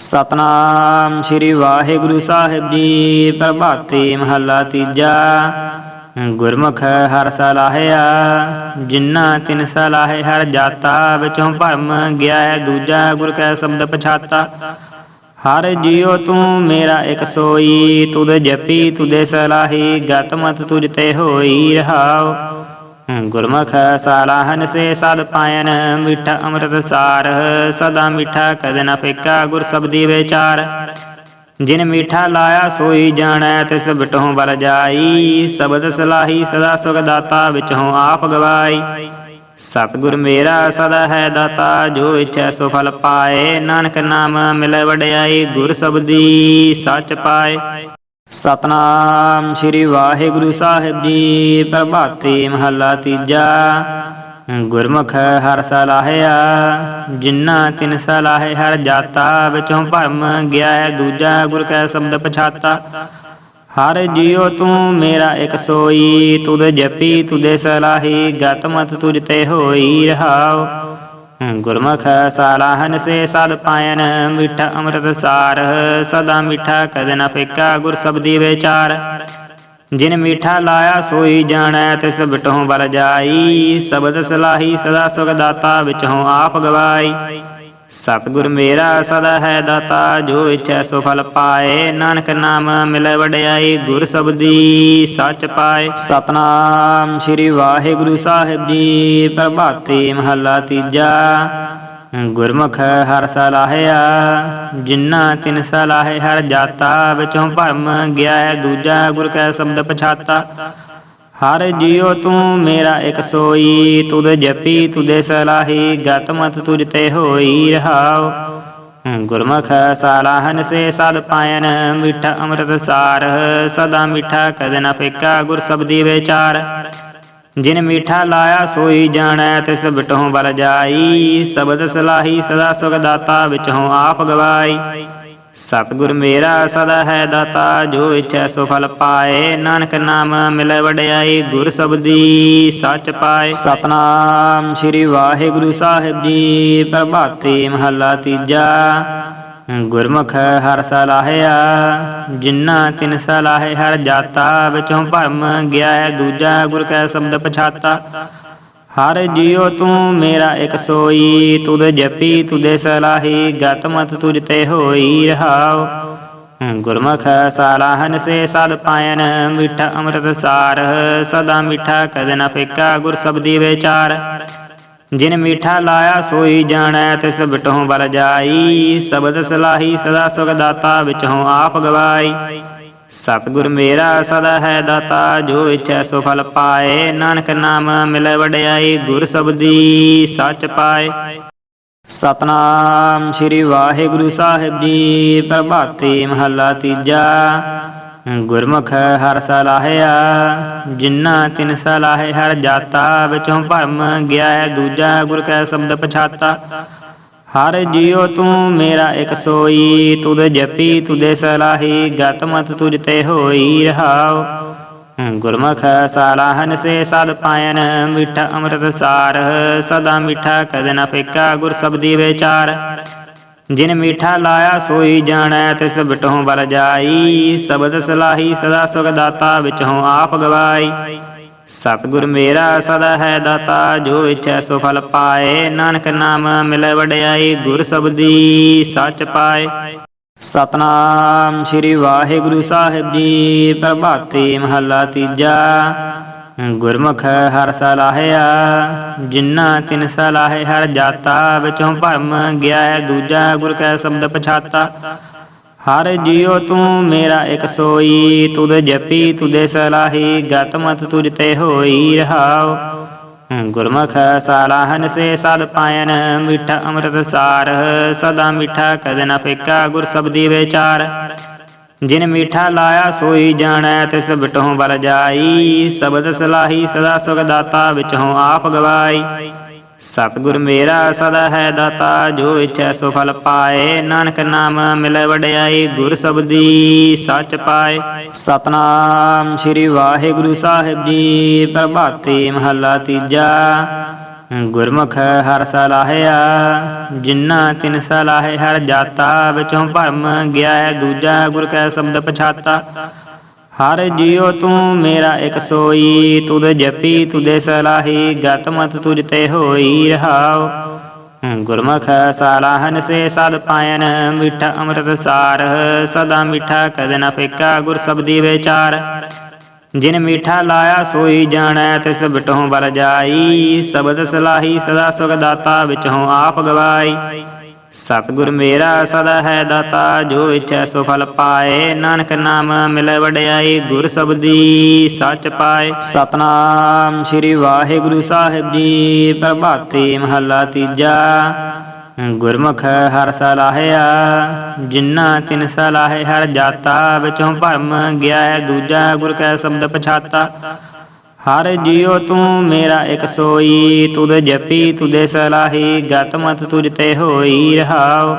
ਸਤਨਾਮ ਸ੍ਰੀ ਵਾਹਿਗੁਰੂ ਸਾਹਿਬ ਜੀ, ਪ੍ਰਭਾਤੀ ਮਹੱਲਾ ਤੀਜਾ। ਗੁਰਮੁਖ ਹਰ ਸਲਾਹਿਆ, ਜਿਨ੍ਹਾਂ ਤਿਨ ਸਲਾਹੇ ਹਰ ਜਾਤਾ, ਵਿੱਚੋਂ ਭਰਮ ਗਿਆ ਹੈ ਦੂਜਾ, ਗੁਰ ਕੈ ਸ਼ਬਦ ਪਛਾਤਾ। ਹਰ ਜੀਉ ਤੂੰ ਮੇਰਾ ਇਕ ਸੋਈ, ਤੁਧ ਜਪੀ ਤੁਦੇ ਸਲਾਹੀ, ਗਤ ਮਤ ਤੁਜ ਤੇ ਹੋਈ ਰਹਾਉ। ਗੁਰਮੁਖ ਸਾਲਾਹਨ ਸੇ ਸਦ ਪਾਇਨ, ਮਿੱਠਾ ਅੰਮ੍ਰਿਤ ਸਾਰ, ਸਦਾ ਮਿੱਠਾ ਕਦੇ ਨਾ ਫੇਕਾ ਗੁਰ ਸਬਦੀ ਵਿਚਾਰ। ਜਿਨ ਮੀਠਾ ਲਾਇਆ ਸੋਈ ਜਾਣੈ, ਤਿਸ ਬਿਟਹੁ ਬਲ ਜਾਈ। ਸਬਦ ਸਲਾਹੀ ਸਦਾ ਸੁਖ ਦਾਤਾ ਵਿਚਹੁ ਆਪ ਗਵਾਈ। ਸਤਿਗੁਰ ਮੇਰਾ ਸਦਾ ਹੈ ਦਾਤਾ, ਜੋ ਇਛੈ ਸੋ ਫਲ ਪਾਏ। ਨਾਨਕ ਨਾਮ ਮਿਲੇ ਵਡਿਆਈ, ਗੁਰ ਸਬਦੀ ਸੱਚ ਪਾਏ। ਸਤਨਾਮ ਸ੍ਰੀ ਵਾਹਿਗੁਰੂ ਸਾਹਿਬ ਜੀ, ਪ੍ਰਭਾਤੀ ਮਹੱਲਾ ਤੀਜਾ। ਗੁਰਮੁਖ ਹਰ ਸਲਾਹਿਆ ਜਿਨ੍ਹਾਂ ਤਿਨ ਸਲਾਹੇ ਹਰ ਜਾਤਾ, ਵਿੱਚੋਂ ਭਰਮ ਗਿਆ ਹੈ ਦੂਜਾ ਗੁਰ ਕੈ ਸ਼ਬਦ ਪਛਾਤਾ। ਹਰ ਜੀਉ ਤੂੰ ਮੇਰਾ ਇਕ ਸੋਈ, ਤੁਧ ਜਪੀ ਤੁਦੇ ਸਲਾਹੀ, ਗਤ ਮਤ ਤੁਜ ਤੇ ਹੋਈ ਰਹਾਉ। ਗੁਰਮੁਖ ਸਾਲਾਹਨ ਸੇ ਸਦ ਪਾਇਨ, ਮਿੱਠਾ ਅੰਮ੍ਰਿਤ ਸਾਰ, ਸਦਾ ਮਿੱਠਾ ਕਦੇ ਨਾ ਫੇਕਾ ਗੁਰ ਸਬਦੀ ਵਿਚਾਰ। ਜਿਨ ਮੀਠਾ ਲਾਇਆ ਸੋਈ ਜਾਣੈ, ਤਿਸ ਬਿਟਹੁ ਬਲ ਜਾਈ, ਸਬਦ ਸਲਾਹੀ ਸਦਾ ਸੁਖ ਦਾਤਾ, ਵਿਚਹੁ ਆਪ ਗਵਾਈ। ਸਤਿਗੁਰ ਮੇਰਾ ਸਦਾ ਹੈ ਦਾਤਾ, ਜੋ ਇਛੈ ਸੋ ਫਲ ਪਾਏ। ਨਾਨਕ ਨਾਮ ਮਿਲੇ ਵਡਿਆਈ, ਗੁਰ ਸਬਦੀ ਸੱਚ ਪਾਏ। ਸਤਨਾਮ ਸ੍ਰੀ ਵਾਹਿਗੁਰੂ ਸਾਹਿਬ ਜੀ, ਪ੍ਰਭਾਤੀ ਮਹੱਲਾ ਤੀਜਾ। ਗੁਰਮੁਖ ਹਰ ਸਲਾਹਿਆ, ਜਿਨ੍ਹਾਂ ਤਿਨ ਸਲਾਹੇ ਹਰ ਜਾਤਾ, ਵਿਚੋਂ ਭਰਮ ਗਿਆ ਹੈ ਦੂਜਾ ਗੁਰ ਕੈ ਸ਼ਬਦ ਪਛਾਤਾ। ਹਰ ਜੀਉ ਤੂੰ ਮੇਰਾ ਇਕ ਸੋਈ, ਤੁਧ ਜਪੀ ਤੁਦੇ ਸਲਾਹੀ, ਗਤ ਮਤ ਤੁਜ ਤੇ ਹੋਈ ਰਹਾਉ। ਗੁਰਮੁਖ ਸਾਲਾਹਨ ਸੇ ਸਦ ਪਾਇਨ, ਮਿੱਠਾ ਅੰਮ੍ਰਿਤ ਸਾਰ, ਸਦਾ ਮਿੱਠਾ ਕਦ ਨ ਫੇਕਾ ਗੁਰ ਸਬਦੀ ਵਿਚਾਰ। ਜਿਨ ਮੀਠਾ ਲਾਇਆ ਸੋਈ ਜਾਣੈ, ਤਿਸ ਬਿਟਹੁ ਬਲ ਜਾਈ, ਸਬਦ ਸਲਾਹੀ ਸਦਾ ਸੁਖ ਦਾਤਾ ਵਿਚਹੁ ਆਪ ਗਵਾਈ। ਸਤਿਗੁਰ ਮੇਰਾ ਸਦਾ ਹੈ ਦਾਤਾ, ਜੋ ਇਛੈ ਸੋ ਫਲ ਪਾਏ। ਨਾਨਕ ਨਾਮ ਮਿਲੇ ਵਡਿਆਈ, ਗੁਰ ਸਬਦੀ ਸੱਚ ਪਾਏ। ਸਤਨਾਮ ਸ੍ਰੀ ਵਾਹਿਗੁਰੂ ਸਾਹਿਬ ਜੀ, ਪ੍ਰਭਾਤੀ ਮਹੱਲਾ ਤੀਜਾ। ਗੁਰਮੁਖ ਹਰ ਸਲਾਹਿਆ ਜਿਨ੍ਹਾਂ ਤਿਨ ਸਲਾਹੇ ਹਰ ਜਾਤਾ, ਵਿੱਚੋਂ ਭਰਮ ਗਿਆ ਹੈ ਦੂਜਾ ਗੁਰ ਕੈ ਸ਼ਬਦ ਪਛਾਤਾ। ਹਰ ਜੀਉ ਤੂੰ ਮੇਰਾ ਇਕ ਸੋਈ, ਤੁਧ ਜਪੀ ਤੁਦੇ ਸਲਾਹੀ, ਗਤ ਮਤ ਤੁਜ ਤੇ ਹੋਈ ਰਹਾਉ। ਗੁਰਮੁਖ ਸਾਲਾਹਨ ਸੇ ਸਦ ਪਾਇਨ, ਮਿੱਠਾ ਅੰਮ੍ਰਿਤ ਸਾਰ, ਸਦਾ ਮਿੱਠਾ ਕਦ ਨ ਫੇਕਾ ਗੁਰ ਸਬਦੀ ਵਿਚਾਰ। ਜਿਨ ਮੀਠਾ ਲਾਇਆ ਸੋਈ ਜਾਣੈ, ਤਿਸ ਬਿਟਹੁ ਬਲ ਜਾਈ, ਸਬਦ ਸਲਾਹੀ ਸਦਾ ਸੁਖ ਦਾਤਾ ਵਿਚਹੁ ਆਪ ਗਵਾਈ। ਸਤਿਗੁਰ ਮੇਰਾ ਸਦਾ ਹੈ ਦਾਤਾ, ਜੋ ਇਛੈ ਸੋ ਫਲ ਪਾਏ। ਨਾਨਕ ਨਾਮ ਮਿਲੇ ਵਡਿਆਈ, ਗੁਰ ਸਬਦੀ ਸੱਚ ਪਾਏ। ਸਤਨਾਮ ਸ੍ਰੀ ਵਾਹਿਗੁਰੂ ਸਾਹਿਬ ਜੀ, ਪ੍ਰਭਾਤੀ ਮਹੱਲਾ ਤੀਜਾ। ਗੁਰਮੁਖ ਹਰ ਸਲਾਹਿਆ, ਜਿਨ੍ਹਾਂ ਤਿਨ ਸਲਾਹੇ ਹਰ ਜਾਤਾ, ਵਿਚੋਂ ਭਰਮ ਗਿਆ ਹੈ ਦੂਜਾ ਗੁਰ ਕੈ ਸ਼ਬਦ ਪਛਾਤਾ। ਹਰ ਜੀਉ ਤੂੰ ਮੇਰਾ ਇਕ ਸੋਈ, ਤੁਧ ਜਪੀ ਤੁਦੇ ਸਲਾਹੀ, ਗਤ ਮਤ ਤੁਜ ਤੇ ਹੋਈ ਰਹਾਉ। ਗੁਰਮੁਖ ਸਾਲਾਹਨ ਸੇ ਸਦ ਪਾਇਨ, ਮਿੱਠਾ ਅੰਮ੍ਰਿਤ ਸਾਰ, ਸਦਾ ਮਿੱਠਾ ਕਦ ਨ ਫਿੱਕਾ ਗੁਰ ਸਬਦੀ ਵਿਚਾਰ। ਜਿਨ ਮੀਠਾ ਲਾਇਆ ਸੋਈ ਜਾਣੈ ਤਿਸ ਬਿਟਹੁ ਬਲ ਜਾਈ। ਸਬਦ ਸਲਾਹੀ ਸਦਾ ਸੁਖ ਦਾਤਾ ਵਿਚਹੁ ਆਪ ਗਵਾਈ। ਸਤਿਗੁਰ ਮੇਰਾ ਸਦਾ ਹੈ ਦਾਤਾ, ਜੋ ਇਛੈ ਸੋ ਫਲ ਪਾਏ। ਨਾਨਕ ਨਾਮ ਮਿਲੇ ਵਡਿਆਈ, ਗੁਰ ਸਬਦੀ ਸੱਚ ਪਾਏ। ਸਤਨਾਮ ਸ੍ਰੀ ਵਾਹਿਗੁਰੂ ਸਾਹਿਬ ਜੀ, ਪ੍ਰਭਾਤੀ ਮਹੱਲਾ ਤੀਜਾ। ਗੁਰਮੁਖ ਹਰ ਸਲਾਹਿਆ, ਜਿਨ੍ਹਾਂ ਤਿਨ ਸਲਾਹੇ ਹਰ ਜਾਤਾ, ਵਿੱਚੋਂ ਭਰਮ ਗਿਆ ਹੈ ਦੂਜਾ ਗੁਰ ਕੈ ਸ਼ਬਦ ਪਛਾਤਾ। ਹਰ ਜੀਉ ਤੂੰ ਮੇਰਾ ਇਕ ਸੋਈ, ਤੁਧ ਜਪੀ ਤੁਦੇ ਸਲਾਹੀ, ਗਤ ਮਤ ਤੁਜ ਤੇ ਹੋਈ ਰਹਾਉ। ਗੁਰਮੁਖ ਸਾਲਾਹਨ ਸੇ ਸਦ ਪਾਇਨ, ਮਿੱਠਾ ਅੰਮ੍ਰਿਤ ਸਾਰ, ਸਦਾ ਮਿੱਠਾ ਕਦ ਨ ਫੇਕਾ ਗੁਰ ਸਬਦੀ ਵਿਚਾਰ। ਜਿਨ ਮੀਠਾ ਲਾਇਆ ਸੋਈ ਜਾਣੈ, ਤਿਸ ਬਿਟਹੁ ਬਲ ਜਾਈ। ਸਬਦ ਸਲਾਹੀ ਸਦਾ ਸੁਖ ਦਾਤਾ ਵਿਚਹੁ ਆਪ ਗਵਾਈ। ਸਤਿਗੁਰ ਮੇਰਾ ਸਦਾ ਹੈ ਦਾਤਾ, ਜੋ ਇਛੈ ਸੋ ਫਲ ਪਾਏ। ਨਾਨਕ ਨਾਮ ਮਿਲੇ ਵਡਿਆਈ, ਗੁਰ ਸਬਦੀ ਸੱਚ ਪਾਏ। ਸਤਨਾਮ ਸ੍ਰੀ ਵਾਹਿਗੁਰੂ ਸਾਹਿਬ ਜੀ, ਪ੍ਰਭਾਤੀ ਮਹੱਲਾ ਤੀਜਾ। ਗੁਰਮੁਖ ਹਰ ਸਲਾਹਿਆ, ਜਿਨ੍ਹਾਂ ਤਿਨ ਸਲਾਹੇ ਹਰ ਜਾਤਾ, ਵਿਚੋਂ ਭਰਮ ਗਿਆ ਹੈ ਦੂਜਾ ਗੁਰ ਕੈ ਸ਼ਬਦ ਪਛਾਤਾ। ਹਰ ਜੀਉ ਤੂੰ ਮੇਰਾ ਇਕ ਸੋਈ, ਤੁਧ ਜਪੀ ਤੁਦੇ ਸਲਾਹੀ ਗਤ ਮਤ ਤੁਜ ਤੇ ਹੋਈ ਰਹਾਉ। ਗੁਰਮੁਖ ਸਲਾਹਨ ਸੇ ਸਦ ਪਾਇਨ, ਮਿੱਠਾ ਅੰਮ੍ਰਿਤ ਸਾਰ, ਸਦਾ ਮਿੱਠਾ ਕਦ ਨ ਫਿੱਕਾ ਗੁਰ ਸਬਦੀ ਵਿਚਾਰ। ਜਿਨ ਮੀਠਾ ਲਾਇਆ ਸੋਈ ਜਾਣੈ, ਤਿਸ ਬਿਟਹੁ ਬਲ ਜਾਈ, ਸਬਦ ਸਲਾਹੀ ਸਦਾ ਸੁਖ ਦਾਤਾ ਵਿਚਹੁ ਆਪ ਗਵਾਈ। ਸਤਿਗੁਰ ਮੇਰਾ ਸਦਾ ਹੈ ਦਾਤਾ, ਜੋ ਇਛੈ ਸੋ ਫਲ ਪਾਏ। ਨਾਨਕ ਨਾਮ ਮਿਲੈ ਵਡਿਆਈ, ਗੁਰ ਸਬਦੀ ਸੱਚ ਪਾਏ। ਸਤਨਾਮ ਸ੍ਰੀ ਵਾਹਿਗੁਰੂ ਸਾਹਿਬ ਜੀ, ਪ੍ਰਭਾਤੀ ਮਹੱਲਾ ਤੀਜਾ। ਗੁਰਮੁਖ ਹਰ ਸਲਾਹਿਆ, ਜਿਨ੍ਹਾਂ ਤਿਨ ਸਲਾਹੇ ਹਰ ਜਾਤਾ, ਵਿਚੋਂ ਭਰਮ ਗਿਆ ਹੈ ਦੂਜਾ ਗੁਰ ਕੈ ਸ਼ਬਦ ਪਛਾਤਾ। ਹਰ ਜੀਉ ਤੂੰ ਮੇਰਾ ਇਕ ਸੋਈ, ਤੁਧ ਜਪੀ ਤੁਦੇ ਸਲਾਹੀ, ਗਤ ਮਤ ਤੁਜ ਤੇ ਹੋਈ ਰਹਾਉ।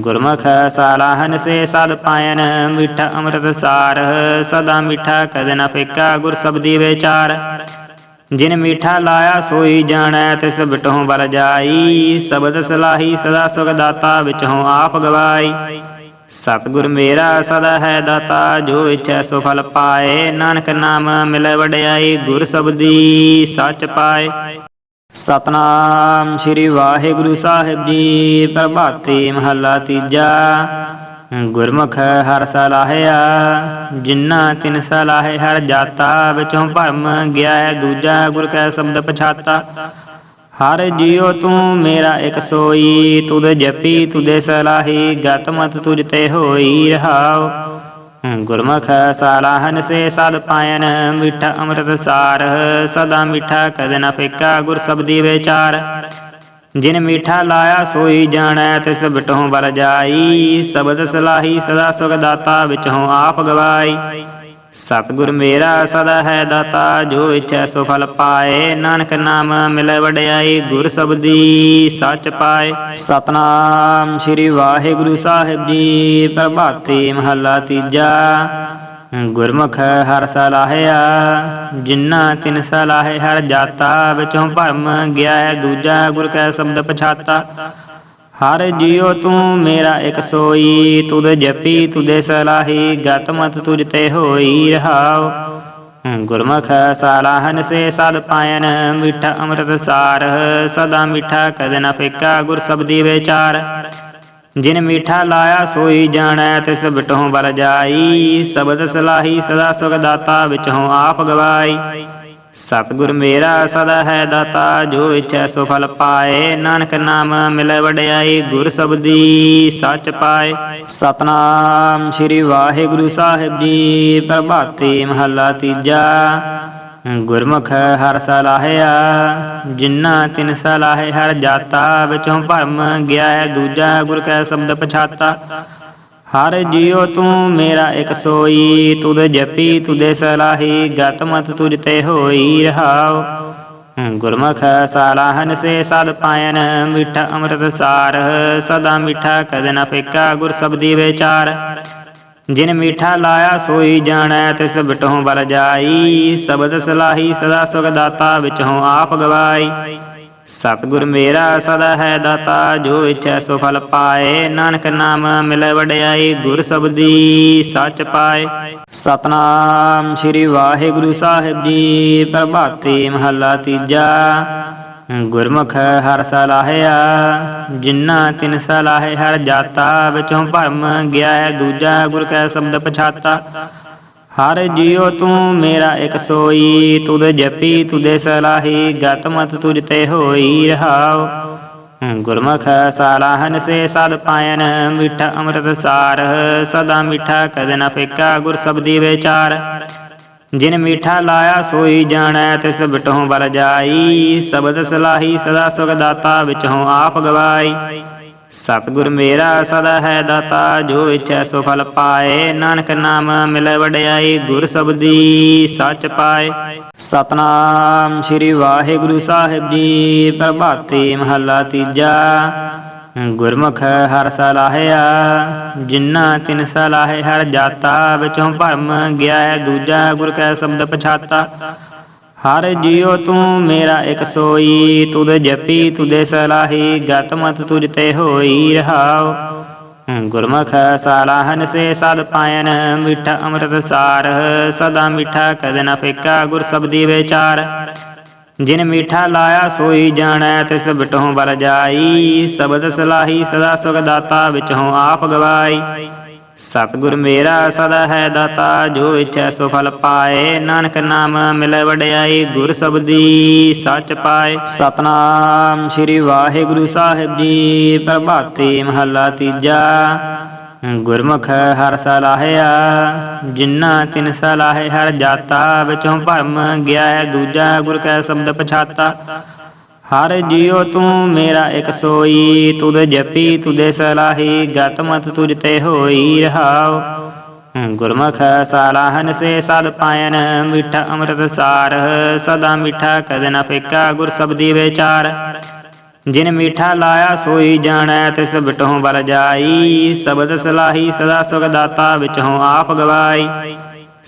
ਗੁਰਮੁਖ ਸਾਲਾਹਨ ਸੇ ਸਦ ਪਾਇਨ, ਮਿੱਠਾ ਅੰਮ੍ਰਿਤ ਸਾਰ, ਸਦਾ ਮਿੱਠਾ ਕਦ ਨ ਫਿੱਕਾ ਗੁਰ ਸਬਦੀ ਵਿਚਾਰ। ਜਿਨ ਮੀਠਾ ਲਾਇਆ ਸੋਈ ਜਾਣੈ, ਤਿਸ ਬਿਟਹੁ ਬਲ ਜਾਈ, ਸਬਦ ਸਲਾਹੀ ਸਦਾ ਸੁਖ ਦਾਤਾ ਵਿਚਹੁ ਆਪ ਗਵਾਈ। ਸਤਿਗੁਰ ਮੇਰਾ ਸਦਾ ਹੈ ਦਾਤਾ, ਜੋ ਇਛੈ ਸੋ ਫਲ ਪਾਏ। ਨਾਨਕ ਨਾਮ ਮਿਲੈ ਵਡਿਆਈ, ਗੁਰ ਸਬਦੀ ਸੱਚ ਪਾਏ। ਸਤਨਾਮ ਸ੍ਰੀ ਵਾਹਿਗੁਰੂ ਸਾਹਿਬ ਜੀ, ਪ੍ਰਭਾਤੀ ਮਹੱਲਾ ਤੀਜਾ। ਗੁਰਮੁਖ ਹਰ ਸਲਾਹਿਆ ਜਿਨ੍ਹਾਂ ਤਿਨ ਸਲਾਹੇ ਹਰ ਜਾਤਾ, ਵਿਚੋਂ ਭਰਮ ਗਿਆ ਹੈ ਦੂਜਾ ਗੁਰ ਕੈ ਸ਼ਬਦ ਪਛਾਤਾ। ਹਰ ਜੀਉ ਤੂੰ ਮੇਰਾ ਇਕ ਸੋਈ, ਤੁਧ ਜਪੀ ਤੁਦੇ ਸਲਾਹੀ, ਗਤ ਮਤ ਤੁਜ ਤੇ ਹੋਈ ਰਹਾਉ। ਗੁਰਮੁਖ ਸਲਾਹਨ ਸੇ ਸਦ ਪਾਇਨ, ਮਿੱਠਾ ਅੰਮ੍ਰਿਤ ਸਾਰ, ਸਦਾ ਮਿੱਠਾ ਕਦ ਨ ਫਿੱਕਾ ਗੁਰ ਸਬਦੀ ਵਿਚਾਰ। ਜਿਨ ਮੀਠਾ ਲਾਇਆ ਸੋਈ ਜਾਣੈ, ਤਿਸ ਬਿਟਹੁ ਬਲ ਜਾਈ, ਸਬਦ ਸਲਾਹੀ ਸਦਾ ਸੁਖ ਦਾਤਾ ਵਿਚਹੁ ਆਪ ਗਵਾਈ। ਸਤਿਗੁਰ ਮੇਰਾ ਸਦਾ ਹੈ ਦਾਤਾ, ਜੋ ਇਛੈ ਸੋ ਫਲ ਪਾਏ। ਨਾਨਕ ਨਾਮ ਮਿਲੈ ਵਡਿਆਈ, ਗੁਰ ਸਬਦੀ ਸੱਚ ਪਾਏ। ਸਤਨਾਮ ਸ੍ਰੀ ਵਾਹਿਗੁਰੂ ਸਾਹਿਬ ਜੀ, ਪ੍ਰਭਾਤੀ ਮਹੱਲਾ ਤੀਜਾ। ਗੁਰਮੁਖ ਹਰ ਸਲਾਹਿਆ, ਜਿਨ੍ਹਾਂ ਤਿਨ ਸਲਾਹੇ ਹਰ ਜਾਤਾ, ਵਿਚੋਂ ਭਰਮ ਗਿਆ ਹੈ ਦੂਜਾ ਗੁਰ ਕੈ ਸ਼ਬਦ ਪਛਾਤਾ। ਹਰ ਜੀਉ ਤੂੰ ਮੇਰਾ ਇਕ ਸੋਈ, ਤੁਧ ਜਪੀ ਤੁਦੇ ਸਲਾਹੀ, ਗਤ ਮਤ ਤੁਜ ਤੇ ਹੋਈ ਰਹਾਉ। ਗੁਰਮੁਖ ਸਾਲਾਹਨ ਸੇ ਸਦ ਪਾਇਨ, ਮਿੱਠਾ ਅੰਮ੍ਰਿਤ ਸਾਰ, ਸਦਾ ਮਿੱਠਾ ਕਦ ਨ ਫਿੱਕਾ ਗੁਰ ਸਬਦੀ ਵਿਚਾਰ। ਜਿਨ ਮੀਠਾ ਲਾਇਆ ਸੋਈ ਜਾਣੈ, ਤਿਸ ਬਿਟਹੁ ਬਲ ਜਾਈ, ਸਬਦ ਸਲਾਹੀ ਸਦਾ ਸੁਖ ਦਾਤਾ ਵਿਚਹੁ ਆਪ ਗਵਾਈ। ਸਤਿਗੁਰ ਮੇਰਾ ਸਦਾ ਹੈ ਦਾਤਾ, ਜੋ ਇਛੈ ਸੋ ਫਲ ਪਾਏ। ਨਾਨਕ ਨਾਮ ਮਿਲੈ ਵਡਿਆਈ, ਗੁਰ ਸਬਦੀ ਸੱਚ ਪਾਏ। ਸਤਨਾਮ ਸ੍ਰੀ ਵਾਹਿਗੁਰੂ ਸਾਹਿਬ ਜੀ, ਪ੍ਰਭਾਤੀ ਮਹੱਲਾ ਤੀਜਾ। ਗੁਰਮੁਖ ਹਰ ਸਲਾਹਿਆ, ਜਿਨ੍ਹਾਂ ਤਿਨ ਸਲਾਹੇ ਹਰ ਜਾਤਾ, ਵਿਚੋਂ ਭਰਮ ਗਿਆ ਹੈ ਦੂਜਾ ਗੁਰ ਕੈ ਸ਼ਬਦ ਪਛਾਤਾ। ਹਰ ਜੀਉ ਤੂੰ ਮੇਰਾ ਇਕ ਸੋਈ, ਤੁਧ ਜਪੀ ਤੁਦੇ ਸਲਾਹੀ, ਗਤ ਮਤ ਤੁਜ ਤੇ ਹੋਈ ਰਹਾਉ। ਗੁਰਮੁਖ ਸਾਲਾਹਨ ਸੇ ਸਦ ਪਾਇਨ, ਮਿੱਠਾ ਅੰਮ੍ਰਿਤ ਸਾਰ, ਸਦਾ ਮਿੱਠਾ ਕਦ ਨ ਫਿੱਕਾ ਗੁਰ ਸਬਦੀ ਵਿਚਾਰ। ਜਿਨ ਮੀਠਾ ਲਾਇਆ ਸੋਈ ਜਾਣੈ ਤਿਸ ਬਿਟਹੁ ਬਲ ਜਾਈ। ਸਬਦ ਸਲਾਹੀ ਸਦਾ ਸੁਖ ਦਾਤਾ ਵਿਚਹੁ ਆਪ ਗਵਾਈ। ਸਤਿਗੁਰ ਮੇਰਾ ਸਦਾ ਹੈ ਦਾਤਾ, ਜੋ ਇਛੈ ਸੋ ਫਲ ਪਾਏ। ਨਾਨਕ ਨਾਮ ਮਿਲੈ ਵਡਿਆਈ, ਗੁਰ ਸਬਦੀ ਸੱਚ ਪਾਏ। ਸਤਨਾਮ ਸ੍ਰੀ ਵਾਹਿਗੁਰੂ ਸਾਹਿਬ ਜੀ, ਪ੍ਰਭਾਤੀ ਮਹੱਲਾ ਤੀਜਾ। ਗੁਰਮੁਖ ਹਰ ਸਲਾਹਿਆ ਜਿਨ੍ਹਾਂ ਤਿਨ ਸਲਾਹੇ ਹਰ ਜਾਤਾ, ਵਿੱਚੋਂ ਭਰਮ ਗਿਆ ਹੈ ਦੂਜਾ ਗੁਰ ਕੈ ਸ਼ਬਦ ਪਛਾਤਾ। ਹਰ ਜੀਉ ਤੂੰ ਮੇਰਾ ਇਕ ਸੋਈ, ਤੁਧ ਜਪੀ ਤੁਦੇ ਸਲਾਹੀ, ਗਤ ਮਤ ਤੁਜ ਤੇ ਹੋਈ ਰਹਾਉ। ਗੁਰਮੁਖ ਸਲਾਹਨ ਸੇ ਸਦ ਪਾਇਨ, ਮਿੱਠਾ ਅੰਮ੍ਰਿਤ ਸਾਰ, ਸਦਾ ਮਿੱਠਾ ਕਦ ਨ ਫਿੱਕਾ ਗੁਰ ਸਬਦੀ ਵਿਚਾਰ। ਜਿਨ ਮੀਠਾ ਲਾਇਆ ਸੋਈ ਜਾਣੈ, ਤਿਸ ਬਿਟਹੁ ਬਲ ਜਾਈ, ਸਬਦ ਸਲਾਹੀ ਸਦਾ ਸੁਖ ਦਾਤਾ ਵਿਚਹੁ ਆਪ ਗਵਾਈ। ਸਤਿਗੁਰ ਮੇਰਾ ਸਦਾ ਹੈ ਦਾਤਾ, ਜੋ ਇਛੈ ਸੋ ਫਲ ਪਾਏ। ਨਾਨਕ ਨਾਮ ਮਿਲੈ ਵਡਿਆਈ, ਗੁਰ ਸਬਦੀ ਸੱਚ ਪਾਏ। ਸਤਨਾਮ ਸ੍ਰੀ ਵਾਹਿਗੁਰੂ ਸਾਹਿਬ ਜੀ, ਪ੍ਰਭਾਤੀ ਮਹੱਲਾ ਤੀਜਾ। ਗੁਰਮੁਖ ਹਰ ਸਲਾਹਿਆ, ਜਿਨ੍ਹਾਂ ਤਿਨ ਸਲਾਹੇ ਹਰ ਜਾਤਾ, ਵਿੱਚੋਂ ਭਰਮ ਗਿਆ ਹੈ ਦੂਜਾ ਗੁਰ ਕੈ ਸ਼ਬਦ ਪਛਾਤਾ। ਹਰ ਜੀਉ ਤੂੰ ਮੇਰਾ ਇਕ ਸੋਈ, ਤੁਧ ਜਪੀ ਤੁਧੇ ਸਲਾਹੀ, ਗਤ ਮਤ ਤੁਝ ਤੇ ਹੋਈ ਰਹਾਉ। ਗੁਰਮੁਖ ਸਾਲਾਹਨ ਸੇ ਸਦ ਪਾਇਨ, ਮਿੱਠਾ ਅੰਮ੍ਰਿਤ ਸਾਰ, ਸਦਾ ਮਿੱਠਾ ਕਦ ਨ ਫਿੱਕਾ ਗੁਰ ਸਬਦੀ ਵਿਚਾਰ। ਜਿਨ ਮੀਠਾ ਲਾਇਆ ਸੋਈ ਜਾਣੈ ਤਿਸ ਬਿਟਹੁ ਬਲ ਜਾਈ। ਸਬਦ ਸਲਾਹੀ ਸਦਾ ਸੁਖ ਦਾਤਾ ਵਿਚਹੁ ਆਪ ਗਵਾਈ। ਸਤਿਗੁਰ ਮੇਰਾ ਸਦਾ ਹੈ ਦਾਤਾ, ਜੋ ਇਛੈ ਸੋ ਫਲ ਪਾਏ। ਨਾਨਕ ਨਾਮ ਮਿਲੈ ਵਡਿਆਈ, ਗੁਰ ਸਬਦੀ ਸੱਚ ਪਾਏ। ਸਤਨਾਮ ਸ੍ਰੀ ਵਾਹਿਗੁਰੂ ਸਾਹਿਬ ਜੀ, ਪ੍ਰਭਾਤੀ ਮਹੱਲਾ ਤੀਜਾ। ਗੁਰਮੁਖ ਹਰ ਸਲਾਹਿਆ, ਜਿਨ੍ਹਾਂ ਤਿਨ ਸਲਾਹੇ ਹਰ ਜਾਤਾ, ਵਿਚੋਂ ਭਰਮ ਗਿਆ ਹੈ ਦੂਜਾ ਗੁਰ ਕੈ ਸ਼ਬਦ ਪਛਾਤਾ। ਹਰ ਜੀਉ ਤੂੰ ਮੇਰਾ ਇਕ ਸੋਈ, ਤੁਧ ਜਪੀ, ਤੁਧੇ ਸਲਾਹੀ, ਗਤ ਮਤ ਤੁਝ ਤੇ ਹੋਈ ਰਹਾਉ। ਗੁਰਮੁਖ ਸਾਲਾਹਨ ਸੇ ਸਦ ਪਾਇਨ, ਮਿੱਠਾ ਅੰਮ੍ਰਿਤ ਸਾਰ, ਸਦਾ ਮਿੱਠਾ ਕਦ ਨ ਫਿੱਕਾ ਗੁਰ ਸਬਦੀ ਵਿਚਾਰ। ਜਿਨ ਮੀਠਾ ਲਾਇਆ ਸੋਈ ਜਾਣੈ, ਤਿਸ ਬਿਟਹੁ ਬਲ ਜਾਈ। ਸਬਦ ਸਲਾਹੀ ਸਦਾ ਸੁਖ ਦਾਤਾ ਵਿਚਹੁ ਆਪ ਗਵਾਈ।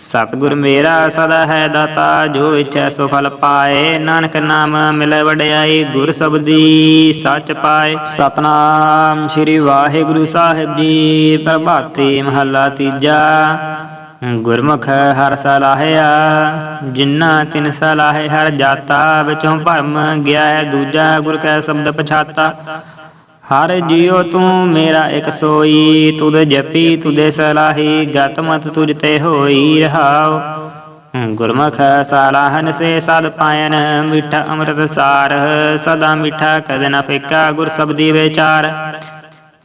ਸਤਿਗੁਰ ਮੇਰਾ ਸਦਾ ਹੈ ਦਾਤਾ, ਜੋ ਇਛੈ ਸੋ ਫਲ ਪਾਏ। ਨਾਨਕ ਨਾਮ ਮਿਲੈ ਵਡਿਆਈ, ਗੁਰ ਸਬਦੀ ਸੱਚ ਪਾਏ। ਸਤਨਾਮ ਸ੍ਰੀ ਵਾਹਿਗੁਰੂ ਸਾਹਿਬ ਜੀ, ਪ੍ਰਭਾਤੀ ਮਹੱਲਾ ਤੀਜਾ। ਗੁਰਮੁਖ ਹਰ ਸਲਾਹਿਆ ਜਿਨ੍ਹਾਂ ਤਿਨ ਸਲਾਹੇ ਹਰ ਜਾਤਾ, ਵਿਚੋਂ ਭਰਮ ਗਿਆ ਹੈ ਦੂਜਾ ਗੁਰ ਕੈ ਸ਼ਬਦ ਪਛਾਤਾ। ਹਰ ਜੀਉ ਤੂੰ ਮੇਰਾ ਇਕ ਸੋਈ, ਤੁਧ ਜਪੀ, ਤੁਧੇ ਸਲਾਹੀ, ਗਤ ਮਤ ਤੁਝ ਤੇ ਹੋਈ ਰਹਾਉ। ਗੁਰਮੁਖ ਸਾਲਾਹਨ ਸੇ ਸਦ ਪਾਇਨ, ਮਿੱਠਾ ਅੰਮ੍ਰਿਤ ਸਾਰ, ਸਦਾ ਮਿੱਠਾ ਕਦੇ ਨਾ ਫਿੱਕਾ ਗੁਰ ਸਬਦੀ ਵਿਚਾਰ।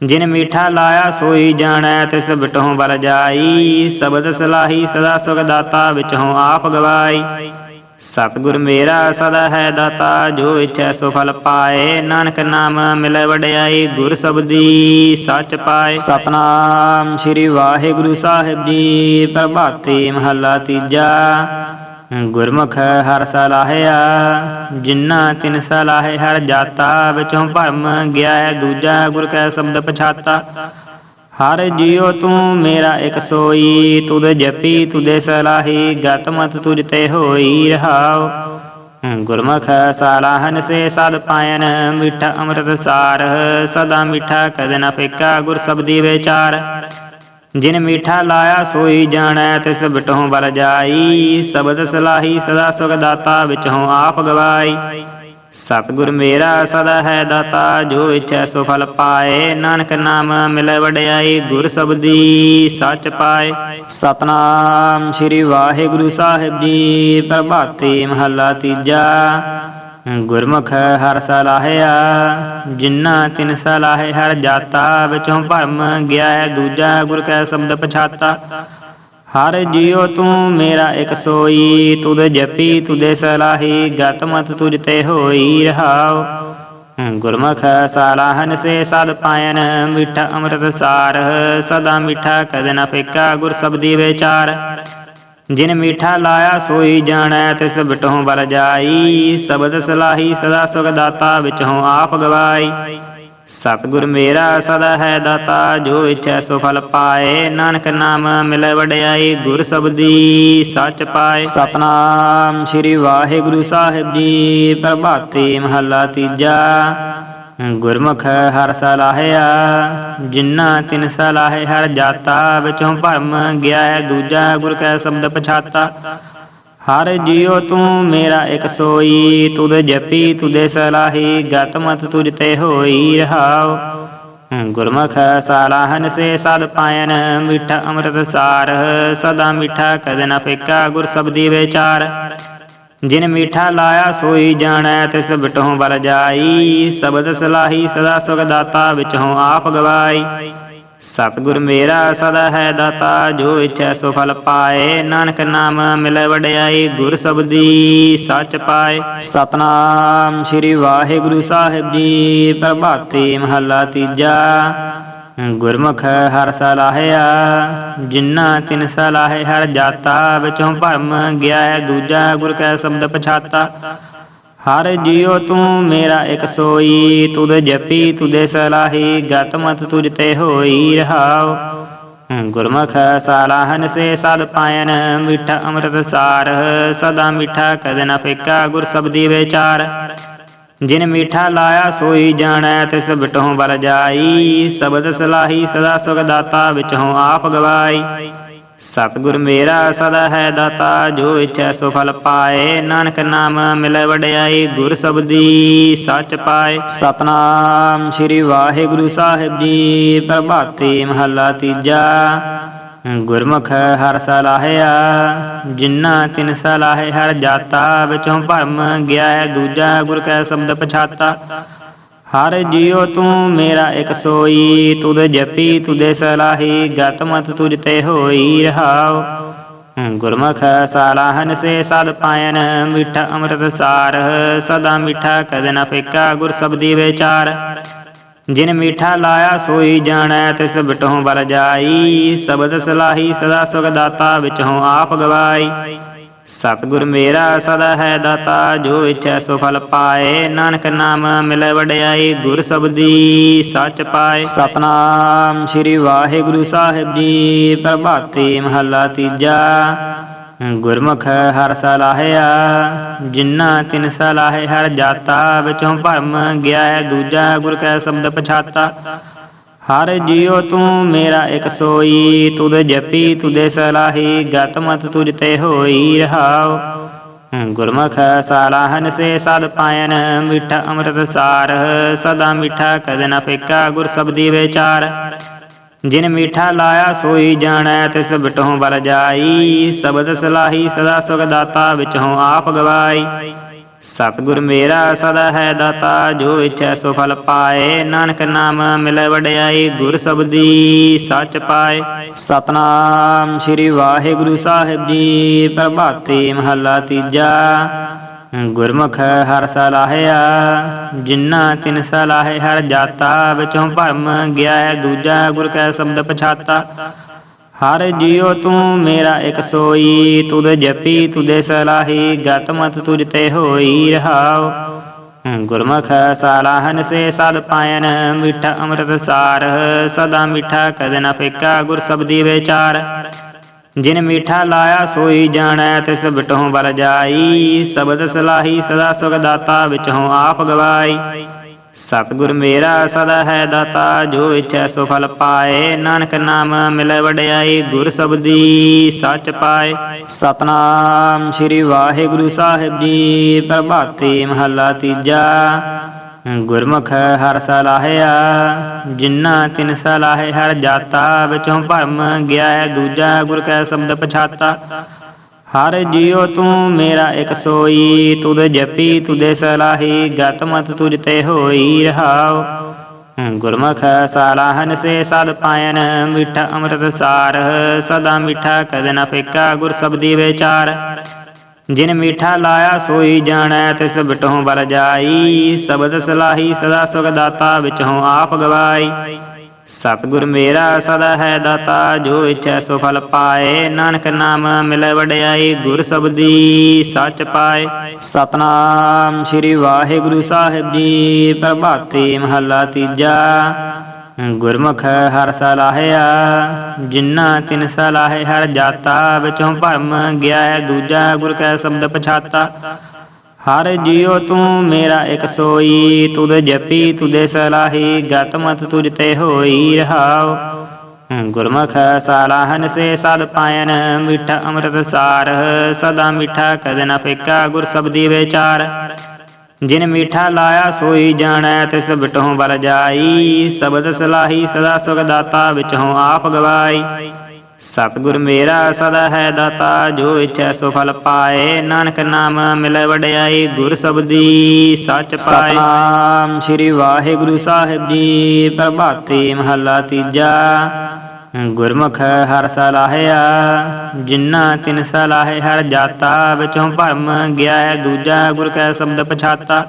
ਜਿਨ ਮੀਠਾ ਲਾਇਆ ਸੋਈ ਜਾਣੈ, ਤਿਸ ਬਿਟਹੁ ਬਲ ਜਾਈ, ਸਬਦ ਸਲਾਹੀ ਸਦਾ ਸੁਖ ਦਾਤਾ ਵਿਚਹੁ ਆਪ ਗਵਾਈ। ਸਤਿਗੁਰ ਮੇਰਾ ਸਦਾ ਹੈ ਦਾਤਾ, ਜੋ ਇਛੈ ਸੋ ਫਲ ਪਾਏ। ਨਾਨਕ ਨਾਮ ਮਿਲੈ ਵਡਿਆਈ, ਗੁਰ ਸਬਦੀ ਸੱਚ ਪਾਏ। ਸਤਨਾਮ ਸ੍ਰੀ ਵਾਹਿਗੁਰੂ ਸਾਹਿਬ ਜੀ, ਪ੍ਰਭਾਤੀ ਮਹੱਲਾ ਤੀਜਾ। ਗੁਰਮੁਖ ਹਰ ਸਲਾਹਿਆ, ਜਿਨ੍ਹਾਂ ਤਿਨ ਸਲਾਹੇ ਹਰ ਜਾਤਾ, ਵਿਚੋਂ ਭਰਮ ਗਿਆ ਹੈ ਦੂਜਾ ਗੁਰ ਕੈ ਸ਼ਬਦ ਪਛਾਤਾ। ਹਰ ਜੀਉ ਤੂੰ ਮੇਰਾ ਇਕ ਸੋਈ, ਤੁਧ ਜਪੀ, ਤੁਧੇ ਸਲਾਹੀ, ਗਤ ਮਤ ਤੁਝ ਤੇ ਹੋਈ ਰਹਾਉ। ਗੁਰਮੁਖ ਸਾਲਾਹਨ ਸੇ ਸਦ ਪਾਇਨ, ਮਿੱਠਾ ਅੰਮ੍ਰਿਤ ਸਾਰ, ਸਦਾ ਮਿੱਠਾ ਕਦ ਨ ਫਿੱਕਾ ਗੁਰ ਸਬਦੀ ਵਿਚਾਰ। ਜਿਨ ਮੀਠਾ ਲਾਇਆ ਸੋਈ ਜਾਣੈ, ਤਿਸ ਬਿਟਹੁ ਬਲ ਜਾਈ, ਸਬਦ ਸਲਾਹੀ ਸਦਾ ਸੁਖ ਦਾਤਾ ਵਿਚਹੁ ਆਪ ਗਵਾਈ। ਸਤਿਗੁਰ ਮੇਰਾ ਸਦਾ ਹੈ ਦਾਤਾ, ਜੋ ਇਛੈ ਸੋ ਫਲ ਪਾਏ। ਨਾਨਕ ਨਾਮ ਮਿਲੈ ਵਡਿਆਈ, ਗੁਰ ਸਬਦੀ ਸੱਚ ਪਾਏ। ਸਤਨਾਮ ਸ੍ਰੀ ਵਾਹਿਗੁਰੂ ਸਾਹਿਬ ਜੀ, ਪ੍ਰਭਾਤੀ ਮਹੱਲਾ ਤੀਜਾ। ਗੁਰਮੁਖ ਹਰ ਸਲਾਹਿਆ ਜਿਨ੍ਹਾਂ ਤਿਨ ਸਲਾਹੇ ਹਰ ਜਾਤਾ, ਵਿੱਚੋਂ ਭਰਮ ਗਿਆ ਹੈ ਦੂਜਾ ਗੁਰ ਕੈ ਸ਼ਬਦ ਪਛਾਤਾ। ਹਰ ਜੀਉ ਤੂੰ ਮੇਰਾ ਇਕ ਸੋਈ, ਤੁਧ ਜਪੀ ਤੁਧੇ ਸਲਾਹੀ, ਗਤ ਮਤ ਤੁਝ ਤੇ ਹੋਈ ਰਹਾਉ। ਗੁਰਮੁਖ ਸਾਲਾਹਨ ਸੇ ਸਦ ਪਾਇਨ, ਮਿੱਠਾ ਅੰਮ੍ਰਿਤ ਸਾਰ, ਸਦਾ ਮਿੱਠਾ ਕਦ ਨ ਫਿੱਕਾ ਗੁਰ ਸਬਦੀ ਵਿਚਾਰ। ਜਿਨ ਮੀਠਾ ਲਾਇਆ ਸੋਈ ਜਾਣੈ, ਤਿਸ ਬਿਟਹੁ ਬਲ ਜਾਈ, ਸਬਦ ਸਲਾਹੀ ਸਦਾ ਸੁਖ ਦਾਤਾ ਵਿਚਹੁ ਆਪ ਗਵਾਈ। ਸਤਿਗੁਰ ਮੇਰਾ ਸਦਾ ਹੈ ਦਾਤਾ, ਜੋ ਇਛੈ ਸੋ ਫਲ ਪਾਏ। ਨਾਨਕ ਨਾਮ ਮਿਲੈ ਵਡਿਆਈ, ਗੁਰ ਸਬਦੀ ਸੱਚ ਪਾਏ। ਸਤਨਾਮ ਸ੍ਰੀ ਵਾਹਿਗੁਰੂ ਸਾਹਿਬ ਜੀ, ਪ੍ਰਭਾਤੀ ਮਹੱਲਾ ਤੀਜਾ। ਗੁਰਮੁਖ ਹਰ ਸਲਾਹਿਆ ਜਿਨ੍ਹਾਂ ਤਿਨ ਸਲਾਹੇ ਹਰ ਜਾਤਾ, ਵਿਚੋਂ ਭਰਮ ਗਿਆ ਹੈ ਦੂਜਾ ਗੁਰ ਕੈ ਸ਼ਬਦ ਪਛਾਤਾ। ਹਰ ਜੀਉ ਤੂੰ ਮੇਰਾ ਇਕ ਸੋਈ, ਤੁਧ ਜਪੀ, ਤੁਧੇ ਸਲਾਹੀ, ਗਤ ਮਤ ਤੁਝ ਤੇ ਹੋਈ ਰਹਾਉ। ਗੁਰਮੁਖ ਸਾਲਾਹਨ ਸੇ ਸਦ ਪਾਇਨ, ਮਿੱਠਾ ਅੰਮ੍ਰਿਤ ਸਾਰ, ਸਦਾ ਮਿੱਠਾ ਕਦ ਨ ਫੇਕਾ ਗੁਰ ਸਬਦੀ ਵਿਚਾਰ। ਜਿਨ ਮੀਠਾ ਲਾਇਆ ਸੋਈ ਜਾਣੈ, ਤਿਸ ਬਿਟਹੁ ਬਲ ਜਾਈ, ਸਬਦ ਸਲਾਹੀ ਸਦਾ ਸੁਖ ਦਾਤਾ ਵਿਚਹੁ ਆਪ ਗਵਾਈ। ਸਤਿਗੁਰ ਮੇਰਾ ਸਦਾ ਹੈ ਦਾਤਾ, ਜੋ ਇਛੈ ਸੋ ਫਲ ਪਾਏ। ਨਾਨਕ ਨਾਮ ਮਿਲੈ ਵਡਿਆਈ, ਗੁਰ ਸਬਦੀ ਸੱਚ ਪਾਏ। ਸਤਨਾਮ ਸ੍ਰੀ ਵਾਹਿਗੁਰੂ ਸਾਹਿਬ ਜੀ, ਪ੍ਰਭਾਤੀ ਮਹੱਲਾ ਤੀਜਾ। ਗੁਰਮੁਖ ਹਰ ਸਲਾਹਿਆ ਜਿਨ੍ਹਾਂ ਤਿਨ ਸਲਾਹੇ ਹਰ ਜਾਤਾ, ਵਿੱਚੋਂ ਭਰਮ ਗਿਆ ਹੈ ਦੂਜਾ ਗੁਰ ਕੈ ਸ਼ਬਦ ਪਛਾਤਾ। ਹਰ ਜੀਉ ਤੂੰ ਮੇਰਾ ਇਕ ਸੋਈ, ਤੁਧ ਜਪੀ, ਤੁਧੇ ਸਲਾਹੀ, ਗਤ ਮਤ ਤੁਝ ਤੇ ਹੋਈ ਰਹਾਉ। ਗੁਰਮੁਖ ਸਾਲਾਹਨ ਸੇ ਸਦ ਪਾਇਨ, ਮਿੱਠਾ ਅੰਮ੍ਰਿਤ ਸਾਰ, ਸਦਾ ਮਿੱਠਾ ਕਦੇ ਨਾ ਫਿੱਕਾ ਗੁਰ ਸਬਦੀ ਵਿਚਾਰ। ਜਿਨ ਮੀਠਾ ਲਾਇਆ ਸੋਈ ਜਾਣੈ, ਤਿਸ ਬਿਟਹੁ ਬਲ ਜਾਈ, ਸਬਦ ਸਲਾਹੀ ਸਦਾ ਸੁਖ ਦਾਤਾ ਵਿਚਹੁ ਆਪ ਗਵਾਈ। ਸਤਿਗੁਰ ਮੇਰਾ ਸਦਾ ਹੈ ਦਾਤਾ, ਜੋ ਇਛੈ ਸੋ ਫਲ ਪਾਏ। ਨਾਨਕ ਨਾਮ ਮਿਲੈ ਵਡਿਆਈ, ਗੁਰ ਸਬਦੀ ਸੱਚ ਪਾਏ। ਸਤਨਾਮ ਸ੍ਰੀ ਵਾਹਿਗੁਰੂ ਸਾਹਿਬ ਜੀ, ਪ੍ਰਭਾਤੀ ਮਹੱਲਾ ਤੀਜਾ। ਗੁਰਮੁਖ ਹਰ ਸਲਾਹਿਆ, ਜਿਨ੍ਹਾਂ ਤਿਨ ਸਲਾਹੇ ਹਰ ਜਾਤਾ, ਵਿਚੋਂ ਭਰਮ ਗਿਆ ਹੈ ਦੂਜਾ ਗੁਰ ਕੈ ਸ਼ਬਦ ਪਛਾਤਾ। ਹਰ ਜੀਉ ਤੂੰ ਮੇਰਾ ਇਕ ਸੋਈ, ਤੁਧ ਜਪੀ ਤੁਦੇ ਸਲਾਹੀ ਗਤ ਮਤ ਤੁਜ ਤੇ ਹੋਈ ਰਹਾਉ। ਗੁਰਮੁਖ ਸਾਲਾਹਨ ਸੇ ਸਦ ਪਾਇਨ, ਮਿੱਠਾ ਅੰਮ੍ਰਿਤ ਸਾਰ, ਸਦਾ ਮਿੱਠਾ ਕਦ ਨ ਫਿੱਕਾ ਗੁਰ ਸਬਦੀ ਵਿਚਾਰ। ਜਿਨ ਮੀਠਾ ਲਾਇਆ ਸੋਈ ਜਾਣੈ ਤਿਸ ਬਿਟਹੁ ਬਲ ਜਾਈ। ਸਬਦ ਸਲਾਹੀ ਸਦਾ ਸੁਖ ਦਾਤਾ ਵਿਚਹੁ ਆਪ ਗਵਾਈ। ਸਤਿਗੁਰ ਮੇਰਾ ਸਦਾ ਹੈ ਦਾਤਾ, ਜੋ ਇਛੈ ਸੋ ਫਲ ਪਾਏ। ਨਾਨਕ ਨਾਮ ਮਿਲੈ ਵਡਿਆਈ, ਗੁਰ ਸਬਦੀ ਸੱਚ ਪਾਏ। ਸਤਨਾਮ ਸ੍ਰੀ ਵਾਹਿਗੁਰੂ ਸਾਹਿਬ ਜੀ, ਪ੍ਰਭਾਤੀ ਮਹੱਲਾ ਤੀਜਾ। ਗੁਰਮੁਖ ਹਰ ਸਲਾਹਿਆ, ਜਿਨ੍ਹਾਂ ਤਿਨ ਸਲਾਹੇ ਹਰ ਜਾਤਾ, ਵਿਚੋਂ ਭਰਮ ਗਿਆ ਹੈ ਦੂਜਾ ਗੁਰ ਕੈ ਸ਼ਬਦ ਪਛਾਤਾ। ਹਰ ਜੀਉ ਤੂੰ ਮੇਰਾ ਇਕ ਸੋਈ, ਤੁਧ ਜਪੀ ਤੁਦੇ ਸਲਾਹੀ, ਗਤ ਮਤ ਤੁਜ ਤੇ ਹੋਈ ਰਹਾਉ। ਗੁਰਮੁਖ ਸਾਲਾਹਨ ਸੇ ਸਦ ਪਾਇਨ, ਮਿੱਠਾ ਅੰਮ੍ਰਿਤ ਸਾਰ, ਸਦਾ ਮਿੱਠਾ ਕਦ ਨ ਫਿੱਕਾ ਗੁਰ ਸਬਦੀ ਵਿਚਾਰ। ਜਿਨ ਮੀਠਾ ਲਾਇਆ ਸੋਈ ਜਾਣੈ, ਤਿਸ ਬਿਟਹੁ ਬਲ ਜਾਈ, ਸਬਦ ਸਲਾਹੀ ਸਦਾ ਸੁਖ ਦਾਤਾ ਵਿਚਹੁ ਆਪ ਗਵਾਈ। ਸਤਿਗੁਰ ਮੇਰਾ ਸਦਾ ਹੈ ਦਾਤਾ, ਜੋ ਇਛੈ ਸੋ ਫਲ ਪਾਏ। ਨਾਨਕ ਨਾਮ ਮਿਲੈ ਵਡਿਆਈ, ਗੁਰ ਸਬਦੀ ਸੱਚ ਪਾਏ। ਸਤਨਾਮ ਸ੍ਰੀ ਵਾਹਿਗੁਰੂ ਸਾਹਿਬ ਜੀ, ਪ੍ਰਭਾਤੀ ਮਹੱਲਾ ਤੀਜਾ। ਗੁਰਮੁਖ ਹਰ ਸਲਾਹਿਆ, ਜਿਨ੍ਹਾਂ ਤਿਨ ਸਲਾਹੇ ਹਰ ਜਾਤਾ, ਵਿਚੋਂ ਭਰਮ ਗਿਆ ਹੈ ਦੂਜਾ ਗੁਰ ਕੈ ਸ਼ਬਦ ਪਛਾਤਾ। ਹਰ ਜੀਉ ਤੂੰ ਮੇਰਾ ਇਕ ਸੋਈ, ਤੁਧ ਜਪੀ ਤੁਦੇ ਸਲਾਹੀ, ਗਤ ਮਤ ਤੁਜ ਤੇ ਹੋਈ ਰਹਾਉ। ਗੁਰਮੁਖ ਸਾਲਾਹਨ ਸੇ ਸਦ ਪਾਇਨ, ਮਿੱਠਾ ਅੰਮ੍ਰਿਤ ਸਾਰ, ਸਦਾ ਮਿੱਠਾ ਕਦ ਨ ਫਿੱਕਾ ਗੁਰ ਸਬਦੀ ਵਿਚਾਰ। ਜਿਨ ਮੀਠਾ ਲਾਇਆ ਸੋਈ ਜਾਣੈ ਤਿਸ ਬਿਟਹੁ ਬਲ ਜਾਈ। ਸਬਦ ਸਲਾਹੀ ਸਦਾ ਸੁਖ ਦਾਤਾ ਵਿਚਹੁ ਆਪ ਗਵਾਈ। ਸਤਿਗੁਰ ਮੇਰਾ ਸਦਾ ਹੈ ਦਾਤਾ, ਜੋ ਇਛੈ ਸੋ ਫਲ ਪਾਏ। ਨਾਨਕ ਨਾਮ ਮਿਲੈ ਵਡਿਆਈ, ਗੁਰ ਸਬਦੀ ਸੱਚ ਪਾਏ। ਸਤਨਾਮ ਸ੍ਰੀ ਵਾਹਿਗੁਰੂ ਸਾਹਿਬ ਜੀ, ਪ੍ਰਭਾਤੀ ਮਹੱਲਾ ਤੀਜਾ। ਗੁਰਮੁਖ ਹਰ ਸਲਾਹਿਆ, ਜਿਨ੍ਹਾਂ ਤਿਨ ਸਲਾਹੇ ਹਰ ਜਾਤਾ, ਵਿੱਚੋਂ ਭਰਮ ਗਿਆ ਹੈ ਦੂਜਾ ਗੁਰ ਕੈ ਸ਼ਬਦ ਪਛਾਤਾ। ਹਰ ਜੀਉ ਤੂੰ ਮੇਰਾ ਇਕ ਸੋਈ, ਤੁਧ ਜਪੀ ਤੁਦੇ ਸਲਾਹੀ, ਗਤ ਮਤ ਤੁਜ ਤੇ ਹੋਈ ਰਹਾਉ। ਗੁਰਮੁਖ ਸਾਲਾਹਨ ਸੇ ਸਦ ਪਾਇਨ, ਮਿੱਠਾ ਅੰਮ੍ਰਿਤ ਸਾਰ, ਸਦਾ ਮਿੱਠਾ ਕਦ ਨ ਫਿੱਕਾ ਗੁਰ ਸਬਦੀ ਵਿਚਾਰ। ਜਿਨ ਮੀਠਾ ਲਾਇਆ ਸੋਈ ਜਾਣੈ, ਤਿਸ ਬਿਟਹੁ ਬਲ ਜਾਈ, ਸਬਦ ਸਲਾਹੀ ਸਦਾ ਸੁਖ ਦਾਤਾ ਵਿਚਹੁ ਆਪ ਗਵਾਈ। ਸਤਿਗੁਰ ਮੇਰਾ ਸਦਾ ਹੈ ਦਾਤਾ, ਜੋ ਇਛੈ ਸੋ ਫਲ ਪਾਏ। ਨਾਨਕ ਨਾਮ ਮਿਲੈ ਵਡਿਆਈ, ਗੁਰ ਸਬਦੀ ਸੱਚ ਪਾਏ। ਸਤਨਾਮ ਸ੍ਰੀ ਵਾਹਿਗੁਰੂ ਸਾਹਿਬ ਜੀ, ਪ੍ਰਭਾਤੀ ਮਹੱਲਾ ਤੀਜਾ। ਗੁਰਮੁਖ ਹਰ ਸਲਾਹਿਆ ਜਿਨ੍ਹਾਂ ਤਿਨ ਸਲਾਹੇ ਹਰ ਜਾਤਾ, ਵਿੱਚੋਂ ਭਰਮ ਗਿਆ ਹੈ ਦੂਜਾ ਗੁਰ ਕੈ ਸ਼ਬਦ ਪਛਾਤਾ। ਹਰ ਜੀਉ ਤੂੰ ਮੇਰਾ ਇਕ ਸੋਈ, ਤੁਧ ਜਪੀ ਤੁਦੇ ਸਲਾਹੀ, ਗਤ ਮਤ ਤੁਜ ਤੇ ਹੋਈ ਰਹਾਉ। ਗੁਰਮੁਖ ਸਾਲਾਹਨ ਸੇ ਸਦ ਪਾਇਨ, ਮਿੱਠਾ ਅੰਮ੍ਰਿਤ ਸਾਰ, ਸਦਾ ਮਿੱਠਾ ਕਦੇ ਨਾ ਫਿੱਕਾ ਗੁਰ ਸਬਦੀ ਵਿਚਾਰ। ਜਿਨ ਮੀਠਾ ਲਾਇਆ ਸੋਈ ਜਾਣੈ, ਤਿਸ ਬਿਟਹੁ ਬਲ ਜਾਈ, ਸਬਦ ਸਲਾਹੀ ਸਦਾ ਸੁਖ ਦਾਤਾ ਵਿਚਹੁ ਆਪ ਗਵਾਈ। ਸਤਿਗੁਰ ਮੇਰਾ ਸਦਾ ਹੈ ਦਾਤਾ, ਜੋ ਇਛੈ ਸੋ ਫਲ ਪਾਏ। ਨਾਨਕ ਨਾਮ ਮਿਲੈ ਵਡਿਆਈ, ਗੁਰ ਸਬਦੀ ਸੱਚ ਪਾਏ। ਸਤਨਾਮ ਸ੍ਰੀ ਵਾਹਿਗੁਰੂ ਸਾਹਿਬ ਜੀ, ਪ੍ਰਭਾਤੀ ਮਹੱਲਾ ਤੀਜਾ। ਗੁਰਮੁਖ ਹਰ ਸਲਾਹਿਆ ਜਿਨ੍ਹਾਂ ਤਿਨ ਸਲਾਹੇ ਹਰ ਜਾਤਾ, ਵਿੱਚੋਂ ਭਰਮ ਗਿਆ ਹੈ ਦੂਜਾ ਗੁਰ ਕੈ ਸ਼ਬਦ ਪਛਾਤਾ।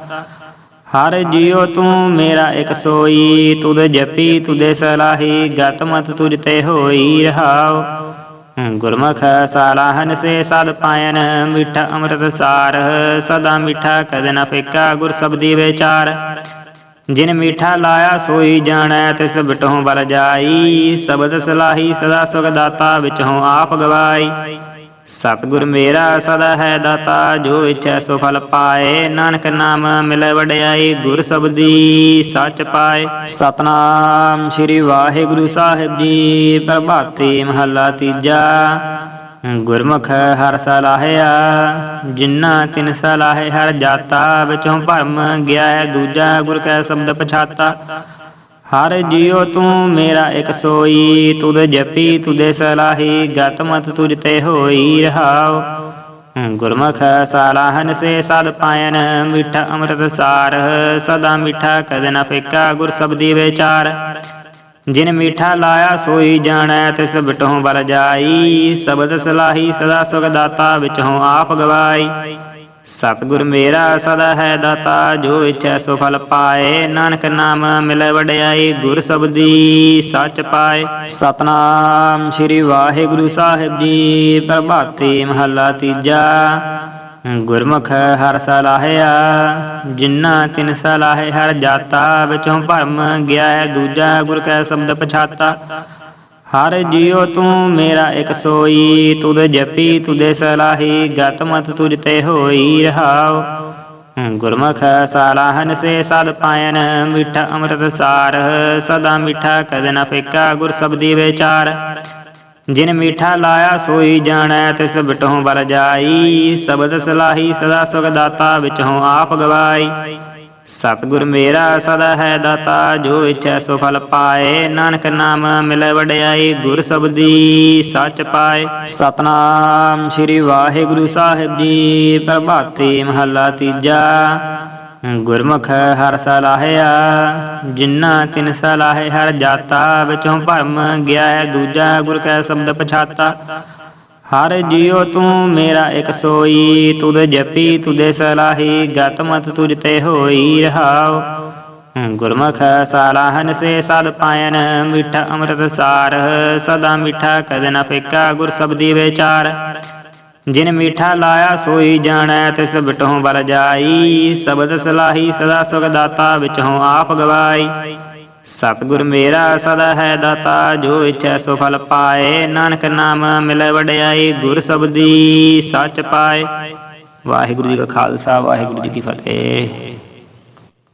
ਹਰ ਜੀਉ ਤੂੰ ਮੇਰਾ ਇਕ ਸੋਈ, ਤੁਧ ਜਪੀ ਤੁਦੇ ਸਲਾਹੀ, ਗਤ ਮਤ ਤੁਜ ਤੇ ਹੋਈ ਰਹਾਉ। ਗੁਰਮੁਖ ਸਾਲਾਹਨ ਸੇ ਸਦ ਪਾਇਨ, ਮਿੱਠਾ ਅੰਮ੍ਰਿਤ ਸਾਰ, ਸਦਾ ਮਿੱਠਾ ਕਦੇ ਨਾ ਫਿੱਕਾ ਗੁਰ ਸਬਦੀ ਵਿਚਾਰ। ਜਿਨ ਮੀਠਾ ਲਾਇਆ ਸੋਈ ਜਾਣੈ ਤਿਸ ਬਿਟਹੁ ਬਲ ਜਾਈ। ਸਬਦ ਸਲਾਹੀ ਸਦਾ ਸੁਖ ਦਾਤਾ ਵਿਚਹੁ ਆਪ ਗਵਾਈ। ਸਤਿਗੁਰ ਮੇਰਾ ਸਦਾ ਹੈ ਦਾਤਾ, ਜੋ ਇਛੈ ਸੋ ਫਲ ਪਾਏ। ਨਾਨਕ ਨਾਮ ਮਿਲੈ ਵਡਿਆਈ, ਗੁਰ ਸਬਦੀ ਸੱਚ ਪਾਏ। ਸਤਨਾਮ ਸ੍ਰੀ ਵਾਹਿਗੁਰੂ ਸਾਹਿਬ ਜੀ, ਪ੍ਰਭਾਤੀ ਮਹੱਲਾ ਤੀਜਾ। ਗੁਰਮੁਖ ਹਰ ਸਲਾਹਿਆ, ਜਿਨ੍ਹਾਂ ਤਿਨ ਸਲਾਹੇ ਹਰ ਜਾਤਾ, ਵਿਚੋਂ ਭਰਮ ਗਿਆ ਹੈ ਦੂਜਾ ਗੁਰ ਕੈ ਸ਼ਬਦ ਪਛਾਤਾ। ਹਰ ਜੀਉ ਤੂੰ ਮੇਰਾ ਇਕ ਸੋਈ, ਤੁਧ ਜਪੀ ਤੁਦੇ ਸਲਾਹੀ, ਗਤ ਮਤ ਤੁਝ ਤੇ ਹੋਈ ਰਹਾਉ। ਗੁਰਮੁਖ ਸਾਲਾਹਨ ਸੇ ਸਦ ਪਾਇਨ, ਮਿੱਠਾ ਅੰਮ੍ਰਿਤ ਸਾਰ, ਸਦਾ ਮਿੱਠਾ ਕਦ ਨ ਫਿੱਕਾ ਗੁਰ ਸਬਦੀ ਵਿਚਾਰ। ਜਿਨ ਮੀਠਾ ਲਾਇਆ ਸੋਈ ਜਾਣੈ, ਤਿਸ ਬਿਟਹੁ ਬਲ ਜਾਈ। ਸਬਦ ਸਲਾਹੀ ਸਦਾ ਸੁਖ ਦਾਤਾ ਵਿਚਹੁ ਆਪ ਗਵਾਈ। ਸਤਿਗੁਰ ਮੇਰਾ ਸਦਾ ਹੈ ਦਾਤਾ, ਜੋ ਇਛੈ ਸੋ ਫਲ ਪਾਏ। ਨਾਨਕ ਨਾਮ ਮਿਲੈ ਵਡਿਆਈ, ਗੁਰ ਸਬਦੀ ਸੱਚ ਪਾਏ। ਸਤਨਾਮ ਸ੍ਰੀ ਵਾਹਿਗੁਰੂ ਸਾਹਿਬ ਜੀ, ਪ੍ਰਭਾਤੀ ਮਹੱਲਾ ਤੀਜਾ। ਗੁਰਮੁਖ ਹਰ ਸਲਾਹਿਆ, ਜਿਨ੍ਹਾਂ ਤਿਨ ਸਲਾਹੇ ਹਰ ਜਾਤਾ, ਵਿਚੋਂ ਭਰਮ ਗਿਆ ਹੈ ਦੂਜਾ ਗੁਰ ਕੈ ਸ਼ਬਦ ਪਛਾਤਾ। ਹਰ ਜੀਉ ਤੂੰ ਮੇਰਾ ਇਕ ਸੋਈ, ਤੁਧ ਜਪੀ ਤੁਦੇ ਸਲਾਹੀ, ਗਤ ਮਤ ਤੁਝ ਤੇ ਹੋਈ ਰਹਾਉ। ਗੁਰਮੁਖ ਸਾਲਾਹਨ ਸੇ ਸਦ ਪਾਇਨ, ਮਿੱਠਾ ਅੰਮ੍ਰਿਤ ਸਾਰ, ਸਦਾ ਮਿੱਠਾ ਕਦ ਨ ਫਿੱਕਾ ਗੁਰ ਸਬਦੀ ਵਿਚਾਰ। ਜਿਨ ਮੀਠਾ ਲਾਇਆ ਸੋਈ ਜਾਣੈ ਤਿਸ ਬਿਟਹੁ ਬਲ ਜਾਈ। ਸਬਦ ਸਲਾਹੀ ਸਦਾ ਸੁਖ ਦਾਤਾ ਵਿਚਹੁ ਆਪ ਗਵਾਈ। ਸਤਿਗੁਰ ਮੇਰਾ ਸਦਾ ਹੈ ਦਾਤਾ, ਜੋ ਇਛੈ ਸੋ ਫਲ ਪਾਏ। ਨਾਨਕ ਨਾਮ ਮਿਲੈ ਵਡਿਆਈ, ਗੁਰ ਸਬਦੀ ਸੱਚ ਪਾਏ। ਸਤਨਾਮ ਸ੍ਰੀ ਵਾਹਿਗੁਰੂ ਸਾਹਿਬ ਜੀ, ਪ੍ਰਭਾਤੀ ਮਹੱਲਾ ਤੀਜਾ। ਗੁਰਮੁਖ ਹਰ ਸਲਾਹਿਆ, ਜਿਨ੍ਹਾਂ ਤਿਨ ਸਲਾਹੇ ਹਰ ਜਾਤਾ, ਵਿਚੋਂ ਭਰਮ ਗਿਆ ਹੈ ਦੂਜਾ ਗੁਰ ਕੈ ਸ਼ਬਦ ਪਛਾਤਾ। ਹਰ ਜੀਉ ਤੂੰ ਮੇਰਾ ਇਕ ਸੋਈ, ਤੁਧ ਜਪੀ ਤੁਦੇ ਸਲਾਹੀ, ਗਤ ਮਤ ਤੁਝ ਤੇ ਹੋਈ ਰਹਾਉ। ਗੁਰਮੁਖ ਸਾਲਾਹਨ ਸੇ ਸਦ ਪਾਇਨ, ਮਿੱਠਾ ਅੰਮ੍ਰਿਤ ਸਾਰ, ਸਦਾ ਮਿੱਠਾ ਕਦ ਨ ਫਿੱਕਾ ਗੁਰ ਸਬਦੀ ਵਿਚਾਰ। ਜਿਨ ਮੀਠਾ ਲਾਇਆ ਸੋਈ ਜਾਣੈ, ਤਿਸ ਬਿਟਹੁ ਬਲ ਜਾਈ। ਸਬਦ ਸਲਾਹੀ ਸਦਾ ਸੁਖ ਦਾਤਾ ਵਿਚਹੁ ਆਪ ਗਵਾਈ। ਸਤਿਗੁਰ ਮੇਰਾ ਸਦਾ ਹੈ ਦਾਤਾ, ਜੋ ਇਛੈ ਸੋ ਫਲ ਪਾਏ। ਨਾਨਕ ਨਾਮ ਮਿਲੈ ਵਡਿਆਈ, ਗੁਰ ਸਬਦੀ ਸੱਚ ਪਾਏ। ਵਾਹਿਗੁਰੂ ਜੀ ਕਾ ਖਾਲਸਾ, ਵਾਹਿਗੁਰੂ ਜੀ ਕੀ ਫਤਿਹ।